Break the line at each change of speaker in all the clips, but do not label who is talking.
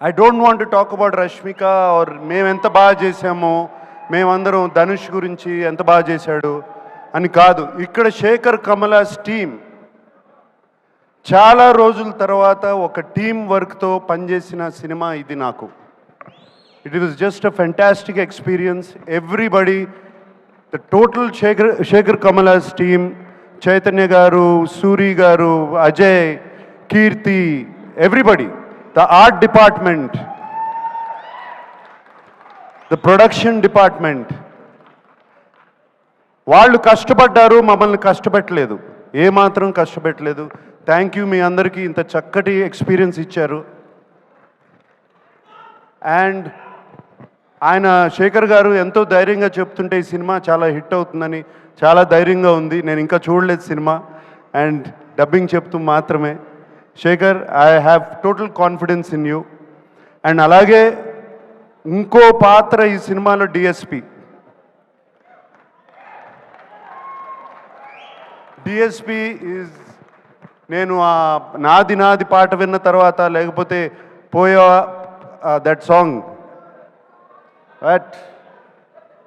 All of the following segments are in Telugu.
I don't want talk about Rashmika or మేము ఎంత బాగా చేసామో మేమందరం ధనుష్ గురించి ఎంత బాగా చేశాడు అని కాదు. ఇక్కడ శేఖర్ కమలాస్ టీమ్ చాలా రోజుల తర్వాత ఒక టీం వర్క్తో పనిచేసిన సినిమా ఇది నాకు. It was just a fantastic experience everybody the total Shekhar Shekhar Kammula's team Chaitanya garu Suri garu Ajay Keerthi everybody the art department the production department వాళ్ళు కష్టపడ్డారు మమ్మల్ని కష్టపెట్టలేదు. ఏమాత్రం కష్టపెట్టలేదు. థ్యాంక్ యూ మీ అందరికీ ఇంత చక్కటి ఎక్స్పీరియన్స్ ఇచ్చారు. అండ్ ఆయన శేఖర్ గారు ఎంతో ధైర్యంగా చెప్తుంటే ఈ సినిమా చాలా హిట్ అవుతుందని చాలా ధైర్యంగా ఉంది. నేను ఇంకా చూడలేదు సినిమా. అండ్ డబ్బింగ్ చెప్తూ మాత్రమే. Shekhar I have total confidence in you and అలాగే ఇంకో పాత్ర ఈ సినిమాలో డిఎస్పి డిఎస్పి ఈజ్ నేను ఆ నాది నాది పాట విన్న తర్వాత లేకపోతే పోయా దట్ సాంగ్ బట్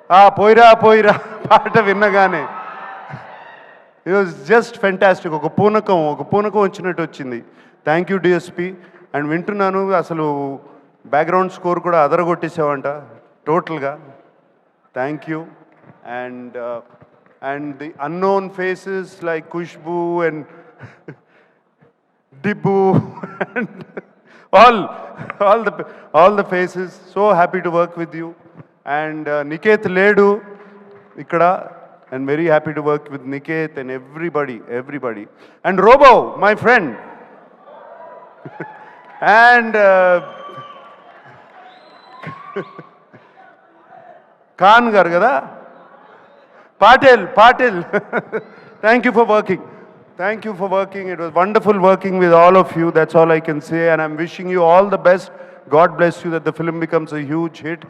ఆ పోయిరా పోయిరా పాట విన్నగానే. ఇట్ వాజ్ జస్ట్ ఫెంటాస్టిక్ ఒక పూనకం ఒక పూనకం వచ్చినట్టు వచ్చింది. థ్యాంక్ యూ డిఎస్పి అండ్ వింటున్నాను అసలు బ్యాక్గ్రౌండ్ స్కోర్ కూడా అదరగొట్టేసావంట టోటల్గా thank you and and the unknown faces like Khushbu and Dibbu and all all the all the faces so happy to work with you and Niket లేడు ఇక్కడ and very happy to work with Niket and everybody, everybody. And Robo, my friend. and uh, Khan gar kada? Patel, Patel. Thank you for working. Thank you for working. It was wonderful working with all of you. That's all I can say. And I'm wishing you all the best. God bless you that the film becomes a huge hit.